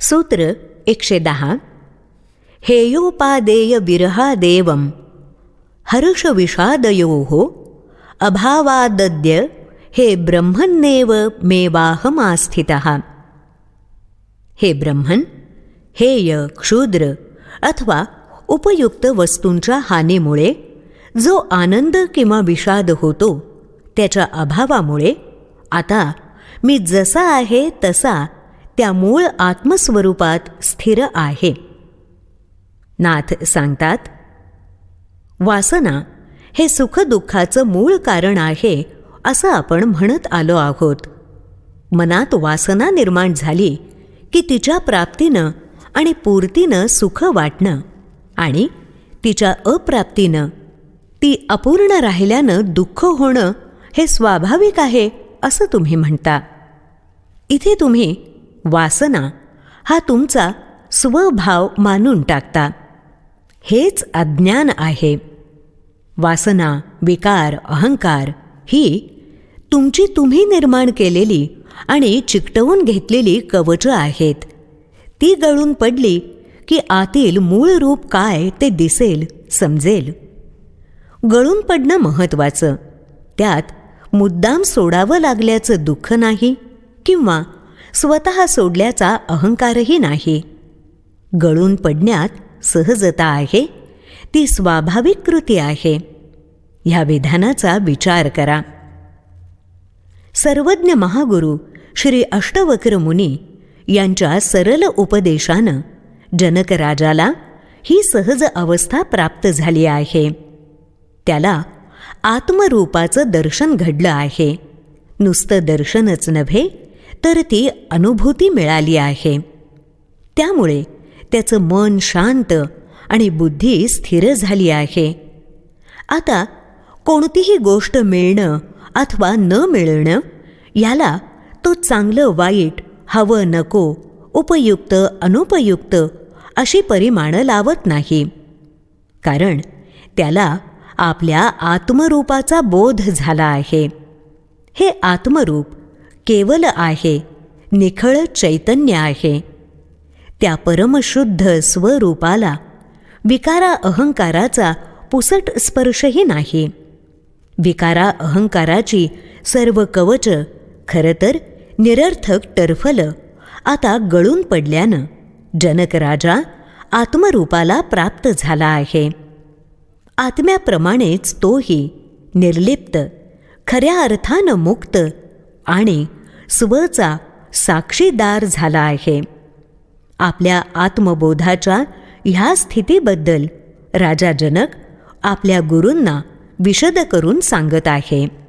सूत्र एकशे दहा हेयोपादेय विरहादेवं हर्षविषादयोः अभावादद्य हे ब्रह्मन्नेव मेवाहमास्थितः हे ब्रह्मन हेय क्षुद्र अथवा उपयुक्त वस्तूंच्या हानीमुळे जो आनंद किंवा विषाद होतो त्याच्या अभावामुळे आता मी जसा आहे तसा त्या मूळ आत्मस्वरूपात स्थिर आहे. नाथ सांगतात वासना हे सुखदुःखाचं मूळ कारण आहे असं आपण म्हणत आलो आहोत. मनात वासना निर्माण झाली की तिच्या प्राप्तीनं आणि पूर्तीनं सुख वाटणं आणि तिच्या अप्राप्तीनं ती अपूर्ण राहिल्यानं दुःख होणं हे स्वाभाविक आहे असं तुम्ही म्हणता. इथे तुम्ही वासना हा तुमचा स्वभाव मानून टाकता. हेच अज्ञान आहे. वासना विकार अहंकार ही तुमची तुम्ही निर्माण केलेली आणि चिकटवून घेतलेली कवचं आहेत. ती गळून पडली की आतील मूळ रूप काय ते दिसेल समजेल. गळून पडणं महत्त्वाचं. त्यात मुद्दाम सोडावं लागल्याचं दुःख नाही किंवा स्वतः सोडल्याचा अहंकारही नाही. गळून पडण्यात सहजता आहे ती स्वाभाविक कृती आहे. ह्या विधानाचा विचार करा. सर्वज्ञ महागुरु श्री अष्टवक्र मुनी यांच्या सरल उपदेशानं जनकराजाला ही सहज अवस्था प्राप्त झाली आहे. त्याला आत्मरूपाचं दर्शन घडलं आहे. नुसतं दर्शनच नव्हे तर ती अनुभूती मिळाली आहे. त्यामुळे त्याचं मन शांत आणि बुद्धी स्थिर झाली आहे. आता कोणतीही गोष्ट मिळणं अथवा न मिळणं याला तो चांगलं वाईट हवं नको उपयुक्त अनुपयुक्त अशी परिमाणं लावत नाही. कारण त्याला आपल्या आत्मरूपाचा बोध झाला आहे. हे आत्मरूप केवल आहे निखळ चैतन्य आहे. त्या परमशुद्ध स्वरूपाला विकारा अहंकाराचा पुसट स्पर्शही नाही. विकारा अहंकाराची सर्व कवच खरं तर निरर्थक टरफलं आता गळून पडल्यानं जनकराजा आत्मरूपाला प्राप्त झाला आहे. आत्म्याप्रमाणेच तोही निर्लिप्त खऱ्या अर्थानं मुक्त आणि स्वचा साक्षीदार झाला आहे. आपल्या आत्मबोधाच्या ह्या स्थितीबद्दल राजा जनक आपल्या गुरूंना विशद करून सांगत आहे.